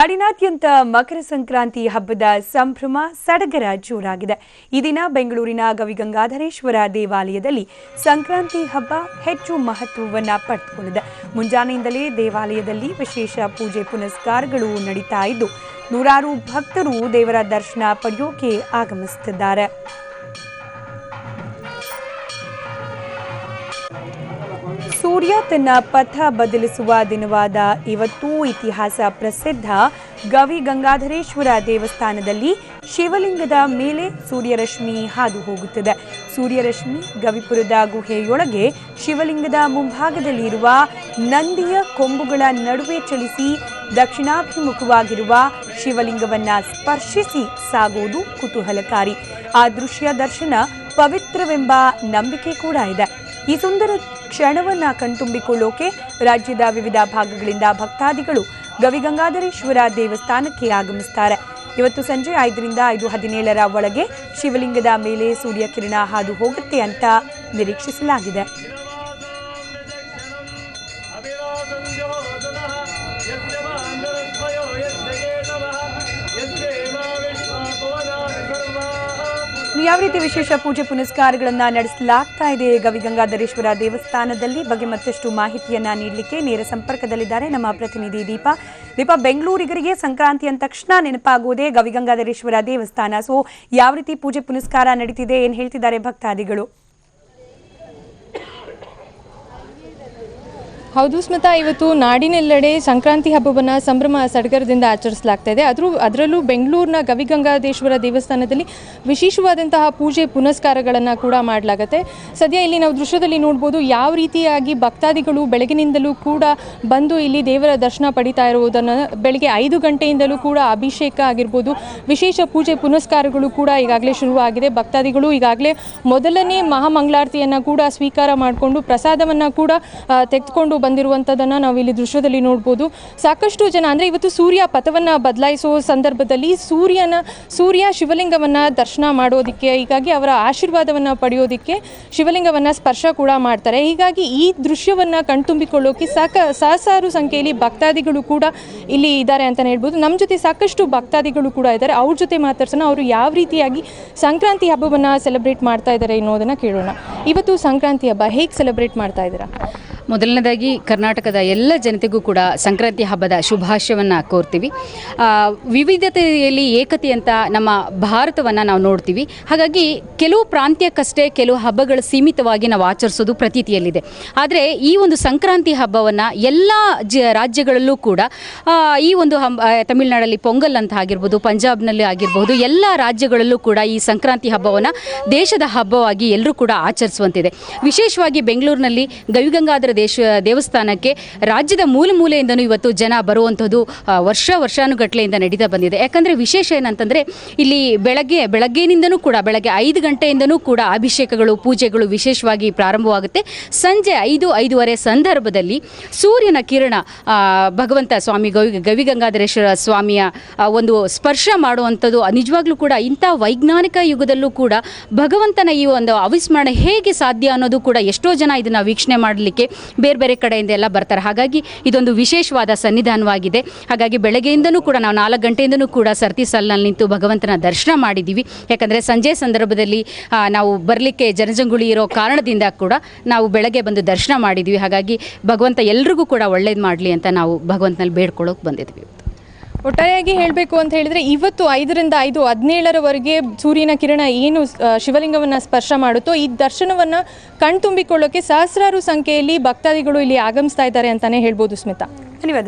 ನಾಡಿನಾದ್ಯಂತ ಮಕರ ಸಂಕ್ರಾಂತಿ ಹಬ್ಬದ ಸಂಭ್ರಮ ಸಡಗರ ಜೋರಾಗಿದೆ. ಈ ದಿನ ಬೆಂಗಳೂರಿನ ಗವಿಗಂಗಾಧರೇಶ್ವರ ದೇವಾಲಯದಲ್ಲಿ ಸಂಕ್ರಾಂತಿ ಹಬ್ಬ ಹೆಚ್ಚು ಮಹತ್ವವನ್ನು ಪಡೆದುಕೊಂಡಿದೆ. ಮುಂಜಾನೆಯಿಂದಲೇ ದೇವಾಲಯದಲ್ಲಿ ವಿಶೇಷ ಪೂಜೆ ಪುನಸ್ಕಾರಗಳು ನಡೀತಾ ಇದ್ದು, ನೂರಾರು ಭಕ್ತರು ದೇವರ ದರ್ಶನ ಪಡೆಯೋಕೆ ಆಗಮಿಸುತ್ತಿದ್ದಾರೆ. ಸೂರ್ಯ ತನ್ನ ಪಥ ಬದಲಿಸುವ ದಿನವಾದ ಇವತ್ತು ಇತಿಹಾಸ ಪ್ರಸಿದ್ಧ ಗವಿ ಗಂಗಾಧರೇಶ್ವರ ದೇವಸ್ಥಾನದಲ್ಲಿ ಶಿವಲಿಂಗದ ಮೇಲೆ ಸೂರ್ಯರಶ್ಮಿ ಹಾದು ಹೋಗುತ್ತದೆ ಸೂರ್ಯರಶ್ಮಿ ಗವಿಪುರದ ಗುಹೆಯೊಳಗೆ ಶಿವಲಿಂಗದ ಮುಂಭಾಗದಲ್ಲಿ ಇರುವ ನಂದಿಯ ಕೊಂಬುಗಳ ನಡುವೆ ಚಲಿಸಿ ದಕ್ಷಿಣಾಭಿಮುಖವಾಗಿರುವ ಶಿವಲಿಂಗವನ್ನ ಸ್ಪರ್ಶಿಸಿ ಸಾಗುವುದು ಕುತೂಹಲಕಾರಿ. ಆ ದೃಶ್ಯ ದರ್ಶನ ಪವಿತ್ರವೆಂಬ ನಂಬಿಕೆ ಕೂಡ ಇದೆ. ಈ ಸುಂದರ ಕ್ಷಣವನ್ನ ಕಣ್ತುಂಬಿಕೊಳ್ಳೋಕೆ ರಾಜ್ಯದ ವಿವಿಧ ಭಾಗಗಳಿಂದ ಭಕ್ತಾದಿಗಳು ಗವಿಗಂಗಾಧರೇಶ್ವರ ದೇವಸ್ಥಾನಕ್ಕೆ ಆಗಮಿಸ್ತಾರೆ. ಇವತ್ತು ಸಂಜೆ ಐದರಿಂದ ಐದು ಹದಿನೇಳರ ಒಳಗೆ ಶಿವಲಿಂಗದ ಮೇಲೆ ಸೂರ್ಯ ಕಿರಣ ಹಾದು ಹೋಗುತ್ತೆ ಅಂತ ನಿರೀಕ್ಷಿಸಲಾಗಿದೆ. ಯಾವ ರೀತಿ ವಿಶೇಷ ಪೂಜೆ ಪುನಸ್ಕಾರಗಳನ್ನ ನಡೆಸಲಾಗ್ತಾ ಇದೆ? ಗವಿಗಂಗಾಧರೇಶ್ವರ ದೇವಸ್ಥಾನದಲ್ಲಿ ಬಗ್ಗೆ ಮತ್ತಷ್ಟು ಮಾಹಿತಿಯನ್ನ ನೀಡಲಿಕ್ಕೆ ನೇರ ಸಂಪರ್ಕದಲ್ಲಿದ್ದಾರೆ ನಮ್ಮ ಪ್ರತಿನಿಧಿ ದೀಪಾ. ದೀಪಾ, ಬೆಂಗಳೂರಿಗರಿಗೆ ಸಂಕ್ರಾಂತಿ ಅಂದ ತಕ್ಷಣ ನೆನಪಾಗುವುದೇ ಗವಿಗಂಗಾಧರೇಶ್ವರ ದೇವಸ್ಥಾನ. ಸೊ ಯಾವ ರೀತಿ ಪೂಜೆ ಪುನಸ್ಕಾರ ನಡೀತಿದೆ? ಏನ್ ಹೇಳ್ತಿದ್ದಾರೆ ಭಕ್ತಾದಿಗಳು? ಹೌದು ಸ್ಮಿತಾ, ಇವತ್ತು ನಾಡಿನೆಲ್ಲೆಡೆ ಸಂಕ್ರಾಂತಿ ಹಬ್ಬವನ್ನು ಸಂಭ್ರಮ ಸಡಗರದಿಂದ ಆಚರಿಸಲಾಗ್ತಾ ಇದೆ ಅದ್ರೂ ಅದರಲ್ಲೂ ಬೆಂಗಳೂರಿನ ಗವಿಗಂಗಾಧೇಶ್ವರ ದೇವಸ್ಥಾನದಲ್ಲಿ ವಿಶೇಷವಾದಂತಹ ಪೂಜೆ ಪುನಸ್ಕಾರಗಳನ್ನು ಕೂಡ ಮಾಡಲಾಗುತ್ತೆ. ಸದ್ಯ ಇಲ್ಲಿ ನಾವು ದೃಶ್ಯದಲ್ಲಿ ನೋಡ್ಬೋದು ಯಾವ ರೀತಿಯಾಗಿ ಭಕ್ತಾದಿಗಳು ಬೆಳಗಿನಿಂದಲೂ ಕೂಡ ಬಂದು ಇಲ್ಲಿ ದೇವರ ದರ್ಶನ ಪಡಿತಾ ಇರುವುದನ್ನು, ಬೆಳಗ್ಗೆ ಐದು ಗಂಟೆಯಿಂದಲೂ ಕೂಡ ಅಭಿಷೇಕ ಆಗಿರ್ಬೋದು, ವಿಶೇಷ ಪೂಜೆ ಪುನಸ್ಕಾರಗಳು ಕೂಡ ಈಗಾಗಲೇ ಶುರುವಾಗಿದೆ. ಭಕ್ತಾದಿಗಳು ಈಗಾಗಲೇ ಮೊದಲನೇ ಮಹಾಮಂಗಳಾರತಿಯನ್ನು ಕೂಡ ಸ್ವೀಕಾರ ಮಾಡಿಕೊಂಡು ಪ್ರಸಾದವನ್ನು ಕೂಡ ತೆಗೆದುಕೊಂಡು ಬಂದಿರುವಂಥದ್ದನ್ನು ನಾವು ಇಲ್ಲಿ ದೃಶ್ಯದಲ್ಲಿ ನೋಡ್ಬೋದು. ಸಾಕಷ್ಟು ಜನ ಅಂದರೆ ಇವತ್ತು ಸೂರ್ಯ ಪಥವನ್ನು ಬದಲಾಯಿಸುವ ಸಂದರ್ಭದಲ್ಲಿ ಸೂರ್ಯನ, ಸೂರ್ಯ ಶಿವಲಿಂಗವನ್ನು ದರ್ಶನ ಮಾಡೋದಕ್ಕೆ, ಹೀಗಾಗಿ ಅವರ ಆಶೀರ್ವಾದವನ್ನು ಪಡೆಯೋದಕ್ಕೆ ಶಿವಲಿಂಗವನ್ನು ಸ್ಪರ್ಶ ಕೂಡ ಮಾಡ್ತಾರೆ. ಹೀಗಾಗಿ ಈ ದೃಶ್ಯವನ್ನು ಕಣ್ತುಂಬಿಕೊಳ್ಳೋಕೆ ಸಾಕ ಸಹಸಾರು ಸಂಖ್ಯೆಯಲ್ಲಿ ಭಕ್ತಾದಿಗಳು ಕೂಡ ಇಲ್ಲಿ ಇದ್ದಾರೆ ಅಂತಲೇ ಹೇಳ್ಬೋದು. ನಮ್ಮ ಜೊತೆ ಸಾಕಷ್ಟು ಭಕ್ತಾದಿಗಳು ಕೂಡ ಇದ್ದಾರೆ. ಅವ್ರ ಜೊತೆ ಮಾತಾಡ್ಸೋಣ. ಅವರು ಯಾವ ರೀತಿಯಾಗಿ ಸಂಕ್ರಾಂತಿ ಹಬ್ಬವನ್ನು ಸೆಲೆಬ್ರೇಟ್ ಮಾಡ್ತಾ ಇದ್ದಾರೆ ಅನ್ನೋದನ್ನು ಕೇಳೋಣ. ಇವತ್ತು ಸಂಕ್ರಾಂತಿ ಹಬ್ಬ ಹೇಗೆ ಸೆಲೆಬ್ರೇಟ್ ಮಾಡ್ತಾ ಇದ್ದೀರಾ? ಮೊದಲನೇದಾಗಿ ಕರ್ನಾಟಕದ ಎಲ್ಲ ಜನತೆಗೂ ಕೂಡ ಸಂಕ್ರಾಂತಿ ಹಬ್ಬದ ಶುಭಾಶಯವನ್ನು ಕೋರ್ತೀವಿ. ವಿವಿಧತೆಯಲ್ಲಿ ಏಕತೆ ಅಂತ ನಮ್ಮ ಭಾರತವನ್ನು ನಾವು ನೋಡ್ತೀವಿ. ಹಾಗಾಗಿ ಕೆಲವು ಪ್ರಾಂತ್ಯಕ್ಕಷ್ಟೇ ಕೆಲವು ಹಬ್ಬಗಳು ಸೀಮಿತವಾಗಿ ನಾವು ಆಚರಿಸೋದು ಪ್ರತೀತಿಯಲ್ಲಿದೆ. ಆದರೆ ಈ ಒಂದು ಸಂಕ್ರಾಂತಿ ಹಬ್ಬವನ್ನು ಎಲ್ಲ ಜ, ರಾಜ್ಯಗಳಲ್ಲೂ ಕೂಡ ಈ ಒಂದು ಹಬ್ಬ ತಮಿಳುನಾಡಲ್ಲಿ ಪೊಂಗಲ್ ಅಂತ ಆಗಿರ್ಬೋದು, ಪಂಜಾಬ್ನಲ್ಲಿ ಆಗಿರ್ಬೋದು, ಎಲ್ಲ ರಾಜ್ಯಗಳಲ್ಲೂ ಕೂಡ ಈ ಸಂಕ್ರಾಂತಿ ಹಬ್ಬವನ್ನು ದೇಶದ ಹಬ್ಬವಾಗಿ ಎಲ್ಲರೂ ಕೂಡ ಆಚರಿಸುವಂತಿದೆ. ವಿಶೇಷವಾಗಿ ಬೆಂಗಳೂರಿನಲ್ಲಿ ಗವಿಗಂಗಾಧರ ದೇಶ, ದೇವಸ್ಥಾನಕ್ಕೆ ರಾಜ್ಯದ ಮೂಲ ಮೂಲೆಯಿಂದನೂ ಇವತ್ತು ಜನ ಬರುವಂಥದ್ದು ವರ್ಷ ವರ್ಷಾನುಗಟ್ಲೆಯಿಂದ ನಡೀತಾ ಬಂದಿದೆ. ಯಾಕಂದರೆ ವಿಶೇಷ ಏನಂತಂದರೆ ಇಲ್ಲಿ ಬೆಳಗ್ಗೆ ಬೆಳಗ್ಗೆನಿಂದನೂ ಕೂಡ, ಬೆಳಗ್ಗೆ ಐದು ಗಂಟೆಯಿಂದನೂ ಕೂಡ ಅಭಿಷೇಕಗಳು, ಪೂಜೆಗಳು ವಿಶೇಷವಾಗಿ ಪ್ರಾರಂಭವಾಗುತ್ತೆ. ಸಂಜೆ ಐದು, ಐದೂವರೆ ಸಂದರ್ಭದಲ್ಲಿ ಸೂರ್ಯನ ಕಿರಣ ಭಗವಂತ ಸ್ವಾಮಿ ಗವಿ, ಗವಿಗಂಗಾಧರೇಶ್ವರ ಸ್ವಾಮಿಯ ಒಂದು ಸ್ಪರ್ಶ ಮಾಡುವಂಥದ್ದು ನಿಜವಾಗ್ಲೂ ಕೂಡ ಇಂಥ ವೈಜ್ಞಾನಿಕ ಯುಗದಲ್ಲೂ ಕೂಡ ಭಗವಂತನ ಈ ಒಂದು ಅವಿಸ್ಮರಣೆ ಹೇಗೆ ಸಾಧ್ಯ ಅನ್ನೋದು ಕೂಡ ಎಷ್ಟೋ ಜನ ಇದನ್ನು ವೀಕ್ಷಣೆ ಮಾಡಲಿಕ್ಕೆ ಬೇರೆ ಬೇರೆ ಕಡೆಯಿಂದ ಎಲ್ಲ ಬರ್ತಾರೆ. ಹಾಗಾಗಿ ಇದೊಂದು ವಿಶೇಷವಾದ ಸನ್ನಿಧಾನವಾಗಿದೆ. ಹಾಗಾಗಿ ಬೆಳಗ್ಗೆಯಿಂದನೂ ಕೂಡ ನಾವು ನಾಲ್ಕು ಗಂಟೆಯಿಂದನೂ ಕೂಡ ಸರ್ತಿ ಸಾಲಿನಲ್ಲಿ ನಿಂತು ಭಗವಂತನ ದರ್ಶನ ಮಾಡಿದ್ದೀವಿ ಯಾಕಂದರೆ ಸಂಜೆ ಸಂದರ್ಭದಲ್ಲಿ ನಾವು ಬರಲಿಕ್ಕೆ ಜನಜಂಗುಳಿ ಇರೋ ಕಾರಣದಿಂದ ಕೂಡ ನಾವು ಬೆಳಗ್ಗೆ ಬಂದು ದರ್ಶನ ಮಾಡಿದ್ವಿ. ಹಾಗಾಗಿ ಭಗವಂತ ಎಲ್ರಿಗೂ ಕೂಡ ಒಳ್ಳೇದು ಮಾಡಲಿ ಅಂತ ನಾವು ಭಗವಂತನಲ್ಲಿ ಬೇಡ್ಕೊಳ್ಳೋಕೆ ಬಂದಿದ್ವಿ. ಒಟ್ಟಾರೆಯಾಗಿ ಹೇಳಬೇಕು ಅಂತ ಹೇಳಿದ್ರೆ ಇವತ್ತು ಐದರಿಂದ ಐದು, ಹದಿನೇಳರವರೆಗೆ ಸೂರ್ಯನ ಕಿರಣ ಏನು ಶಿವಲಿಂಗವನ್ನು ಸ್ಪರ್ಶ ಮಾಡುತ್ತೋ, ಈ ದರ್ಶನವನ್ನು ಕಣ್ತುಂಬಿಕೊಳ್ಳೋಕೆ ಸಹಸ್ರಾರು ಸಂಖ್ಯೆಯಲ್ಲಿ ಭಕ್ತಾದಿಗಳು ಇಲ್ಲಿ ಆಗಮಿಸ್ತಾ ಇದ್ದಾರೆ ಅಂತಲೇ ಹೇಳ್ಬೋದು ಸ್ಮಿತಾ. ಧನ್ಯವಾದ.